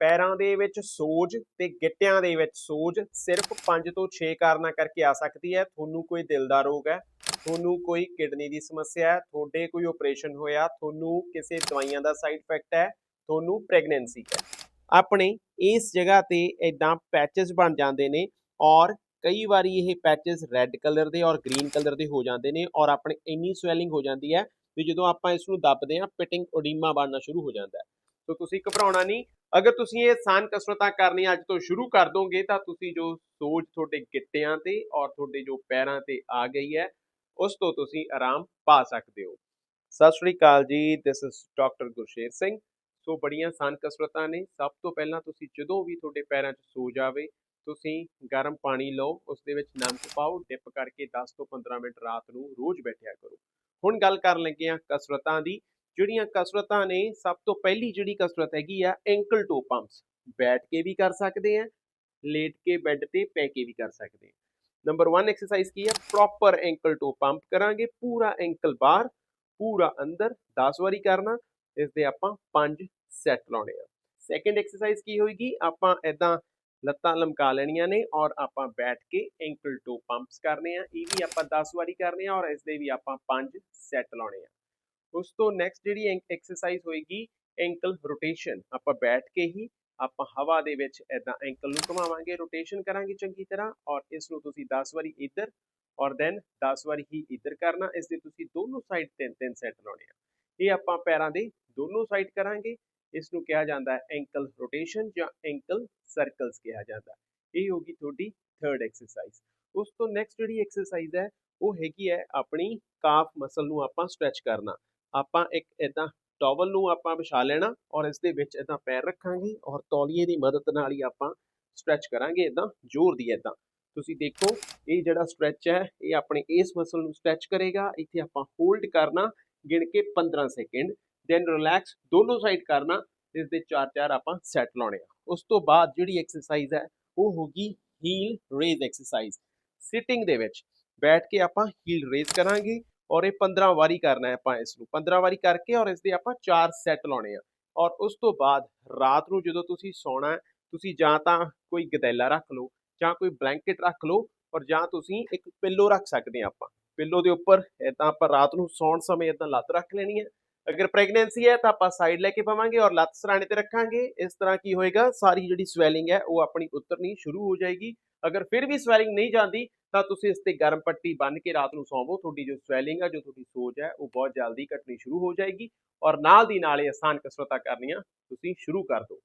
ਪੈਰਾਂ ਦੇ ਵਿੱਚ ਸੋਜ ਤੇ ਗਿੱਟਿਆਂ ਦੇ ਵਿੱਚ ਸੋਜ ਸਿਰਫ 5 ਤੋਂ 6 ਕਾਰਨਾਂ ਕਰਕੇ ਆ ਸਕਦੀ ਹੈ। ਤੁਹਾਨੂੰ ਕੋਈ ਦਿਲ ਦਾ ਰੋਗ ਹੈ, ਤੁਹਾਨੂੰ ਕੋਈ ਕਿਡਨੀ ਦੀ ਸਮੱਸਿਆ ਹੈ, ਤੁਹਾਡੇ ਕੋਈ ਆਪਰੇਸ਼ਨ ਹੋਇਆ, ਤੁਹਾਨੂੰ ਕਿਸੇ ਦਵਾਈਆਂ ਦਾ ਸਾਈਡ ਇਫੈਕਟ ਹੈ, ਤੁਹਾਨੂੰ ਪ੍ਰੈਗਨੈਂਸੀ ਹੈ। ਆਪਣੇ ਇਸ ਜਗ੍ਹਾ ਤੇ ਇਦਾਂ ਪੈਚਸ ਬਣ ਜਾਂਦੇ ਨੇ ਔਰ ਕਈ ਵਾਰੀ ਇਹ ਪੈਚਸ ਰੈੱਡ ਕਲਰ ਦੇ ਔਰ ਗ੍ਰੀਨ ਕਲਰ ਦੇ ਹੋ ਜਾਂਦੇ ਨੇ ਔਰ ਆਪਣੇ ਇੰਨੀ ਸਵੈਲਿੰਗ ਹੋ ਜਾਂਦੀ ਹੈ ਵੀ ਜਦੋਂ ਆਪਾਂ ਇਸ ਨੂੰ ਦੱਬਦੇ ਹਾਂ, ਪਿਟਿੰਗ ਓਡੀਮਾ ਬਣਨਾ ਸ਼ੁਰੂ ਹੋ ਜਾਂਦਾ ਹੈ। ਸੋ ਤੁਸੀਂ ਘਬਰਾਉਣਾ ਨਹੀਂ ਅਗਰ ਤੁਸੀਂ ਇਹ ਆਸਾਨ ਕਸਰਤਾਂ ਕਰਨੀਆਂ ਅੱਜ ਤੋਂ ਸ਼ੁਰੂ ਕਰ ਦੋਗੇ, ਤਾਂ ਤੁਸੀਂ ਜੋ ਸੋਜ ਤੁਹਾਡੇ ਗਿੱਟਿਆਂ ਤੇ ਔਰ ਤੁਹਾਡੇ ਜੋ ਪੈਰਾਂ ਤੇ ਆ ਗਈ ਹੈ, ਉਸ ਤੋਂ ਤੁਸੀਂ ਆਰਾਮ ਪਾ ਸਕਦੇ ਹੋ। ਸਤਿ ਸ਼੍ਰੀ ਅਕਾਲ ਜੀ this is doctor Gursher Singh. So ਬੜੀਆਂ ਆਸਾਨ ਕਸਰਤਾਂ ਨੇ। ਸਭ ਤੋਂ ਪਹਿਲਾਂ ਤੁਸੀਂ ਜਦੋਂ ਵੀ ਤੁਹਾਡੇ ਪੈਰਾਂ 'ਚ ਸੋਜ ਆਵੇ, ਤੁਸੀਂ ਗਰਮ ਪਾਣੀ ਲਓ, ਉਸ ਦੇ ਵਿੱਚ ਨਮਕ ਪਾਓ, ਡਿਪ ਕਰਕੇ 10 ਤੋਂ 15 ਮਿੰਟ ਰਾਤ ਨੂੰ ਰੋਜ਼ ਬੈਠਿਆ ਕਰੋ। ਹੁਣ ਗੱਲ ਕਰਨ ਲੱਗੇ ਹਾਂ ਕਸਰਤਾਂ ਦੀ। ਜਿਹੜੀਆਂ ਕਸਰਤਾਂ ਨੇ, ਸਭ ਤੋਂ ਪਹਿਲੀ ਜਿਹੜੀ ਕਸਰਤ ਹੈਗੀ ਆ ਐਂਕਲ ਟੋ ਪੰਪਸ ਬੈਠ ਕੇ ਵੀ ਕਰ ਸਕਦੇ ਆ, ਲੇਟ ਕੇ ਬੈੱਡ ਤੇ ਪੈ ਕੇ ਵੀ ਕਰ ਸਕਦੇ ਆ। ਨੰਬਰ 1 ਐਕਸਰਸਾਈਜ਼ ਕੀ ਹੈ ਪ੍ਰੋਪਰ ਐਂਕਲ ਟੋ ਪੰਪ ਕਰਾਂਗੇ, ਪੂਰਾ ਐਂਕਲ ਬਾਹਰ, ਪੂਰਾ ਅੰਦਰ 10 ਵਾਰੀ ਕਰਨਾ ਇਸ ਦੇ ਆਪਾਂ 5 ਸੈੱਟ ਲਾਉਣੇ ਆ। ਸੈਕੰਡ ਐਕਸਰਸਾਈਜ਼ ਕੀ ਹੋਏਗੀ? ਆਪਾਂ ਇਦਾਂ ਲੱਤਾਂ ਲਮਕਾ ਲੈਣੀਆਂ ਨੇ ਔਰ ਆਪਾਂ ਬੈਠ ਕੇ ਐਂਕਲ ਟੋ ਪੰਪਸ ਕਰਨੇ ਆ, ਇਹ ਵੀ ਆਪਾਂ 10 ਵਾਰੀ ਕਰਨੇ ਆ ਔਰ ਇਸ ਦੇ ਵੀ ਆਪਾਂ 5 ਸੈੱਟ ਲਾਉਣੇ ਆ। ਉਸ ਤੋਂ ਨੈਕਸਟ ਜਿਹੜੀ ਐਕਸਰਸਾਈਜ਼ ਹੋਏਗੀ ਐਂਕਲ ਰੋਟੇਸ਼ਨ ਆਪਾਂ ਬੈਠ ਕੇ ਹੀ ਆਪਾਂ ਹਵਾ ਦੇ ਵਿੱਚ ਇਦਾਂ ਐਂਕਲ ਨੂੰ ਘੁਮਾਵਾਂਗੇ ਰੋਟੇਸ਼ਨ ਕਰਾਂਗੇ ਚੰਗੀ ਤਰ੍ਹਾਂ ਔਰ ਇਸ ਨੂੰ ਤੁਸੀਂ 10 ਵਾਰੀ ਇੱਧਰ ਔਰ ਦੈਨ 10 ਵਾਰੀ ਹੀ ਇੱਧਰ ਕਰਨਾ। ਇਸ ਦੇ ਤੁਸੀਂ ਦੋਨੋਂ ਸਾਈਡ ਤਿੰਨ ਤਿੰਨ ਸੈੱਟ ਲਾਉਣੇ ਆ। ਇਹ ਆਪਾਂ ਪੈਰਾਂ ਦੇ ਦੋਨੋਂ ਸਾਈਡ ਕਰਾਂਗੇ। ਇਸ ਨੂੰ ਕਿਹਾ ਜਾਂਦਾ ਹੈ ਐਂਕਲ ਰੋਟੇਸ਼ਨ ਜਾਂ ਐਂਕਲ ਸਰਕਲਸ ਕਿਹਾ ਜਾਂਦਾ। ਹੈ ਇਹ ਹੋਗੀ ਤੁਹਾਡੀ ਥਰਡ ਐਕਸਰਸਾਈਜ਼ ਉਸ ਤੋਂ ਨੈਕਸਟ ਜਿਹੜੀ ਐਕਸਰਸਾਈਜ਼ ਹੈ, ਉਹ ਹੈਗੀ ਹੈ ਆਪਣੀ ਕਾਫ ਮਸਲ ਨੂੰ ਆਪਾਂ ਸਟ੍ਰੈਚ ਕਰਨਾ। ਆਪਾਂ ਇੱਕ ਇਦਾਂ ਟਾਵਲ ਨੂੰ ਆਪਾਂ ਵਿਛਾ ਲੈਣਾ ਔਰ ਇਸ ਦੇ ਵਿੱਚ ਇਦਾਂ ਪੈਰ ਰੱਖਾਂਗੇ ਔਰ ਤੌਲੀਏ ਦੀ ਮਦਦ ਨਾਲ ਹੀ ਆਪਾਂ ਸਟ੍ਰੈਚ ਕਰਾਂਗੇ ਇਦਾਂ ਜ਼ੋਰ ਦੀ ਇਦਾਂ ਤੁਸੀਂ ਦੇਖੋ, ਇਹ ਜਿਹੜਾ ਸਟ੍ਰੈਚ ਹੈ, ਇਹ ਆਪਣੇ ਇਸ ਮਸਲ ਨੂੰ ਸਟ੍ਰੈਚ ਕਰੇਗਾ, ਇੱਥੇ ਆਪਾਂ ਹੋਲਡ ਕਰਨਾ, ਗਿਣ ਕੇ 15 ਸੈਕਿੰਡ, ਦੈਨ ਰਿਲੈਕਸ, ਦੋਨੋਂ ਸਾਈਡ ਕਰਨਾ, ਇਸ ਦੇ ਚਾਰ ਚਾਰ ਆਪਾਂ ਸੈੱਟ ਲਾਉਣੇ ਆ। ਉਸ ਤੋਂ ਬਾਅਦ ਜਿਹੜੀ ਐਕਸਰਸਾਈਜ਼ ਹੈ, ਉਹ ਹੋਗੀ ਹੀਲ ਰੇਜ਼ ਐਕਸਰਸਾਈਜ਼। ਸਿਟਿੰਗ ਦੇ ਵਿੱਚ ਬੈਠ ਕੇ ਆਪਾਂ ਹੀਲ ਰੇਜ਼ ਕਰਾਂਗੇ ਔਰ ਇਹ 15 ਵਾਰੀ ਕਰਨਾ ਹੈ ਆਪਾਂ ਇਸ ਨੂੰ। 15 ਵਾਰੀ ਕਰਕੇ ਔਰ ਇਸ ਦੇ ਆਪਾਂ ਚਾਰ ਸੈੱਟ ਲਾਉਣੇ ਆ। ਔਰ ਉਸ ਤੋਂ ਬਾਅਦ ਰਾਤ ਨੂੰ ਜਦੋਂ ਤੁਸੀਂ ਸੌਣਾ ਤੁਸੀਂ ਜਾਂ ਤਾਂ ਕੋਈ ਗਦੈਲਾ ਰੱਖ ਲਓ ਜਾਂ ਕੋਈ ਬਲੈਂਕਟ ਰੱਖ ਲਓ ਔਰ ਜਾਂ ਤੁਸੀਂ ਇੱਕ ਪਿੱਲੋ ਰੱਖ ਸਕਦੇ ਆ ਆਪਾਂ। ਪਿੱਲੋ ਦੇ ਉੱਪਰ ਇਦਾਂ ਆਪਾਂ ਰਾਤ ਨੂੰ ਸੌਣ ਸਮੇਂ ਇਦਾਂ ਲੱਤ ਰੱਖ ਲੈਣੀ ਹੈ ਅਗਰ ਪ੍ਰੈਗਨੈਂਸੀ ਹੈ ਤਾਂ ਆਪਾਂ ਸਾਈਡ ਲੈ ਕੇ ਪਾਵਾਂਗੇ ਔਰ ਲੱਤ ਸਰਾਣੇ ਤੇ ਰੱਖਾਂਗੇ ਇਸ ਤਰ੍ਹਾਂ ਕੀ ਹੋਏਗਾ ਸਾਰੀ ਜਿਹੜੀ ਸਵੈਲਿੰਗ ਹੈ ਉਹ ਆਪਣੀ ਉਤਰਨੀ ਸ਼ੁਰੂ ਹੋ ਜਾਏਗੀ ਅਗਰ ਫਿਰ ਵੀ ਸਵੈਲਿੰਗ ਨਹੀਂ ਜਾਂਦੀ ਤਾਂ ਤੁਸੀਂ ਇਸ ਤੇ ਗਰਮ ਪੱਟੀ ਬੰਨ੍ਹ ਕੇ ਰਾਤ ਨੂੰ ਸੌਂਵੋ ਤੁਹਾਡੀ ਜੋ ਸਵੈਲਿੰਗ ਆ ਜੋ ਤੁਹਾਡੀ ਸੋਜ ਹੈ ਉਹ ਬਹੁਤ ਜਲਦੀ ਘਟਣੀ ਸ਼ੁਰੂ ਹੋ ਜਾਏਗੀ ਔਰ ਨਾਲ ਦੀ ਨਾਲ ਇਹ ਆਸਾਨ ਕਸਰਤਾਂ ਕਰਨੀਆਂ ਤੁਸੀਂ ਸ਼ੁਰੂ ਕਰ ਦਿਓ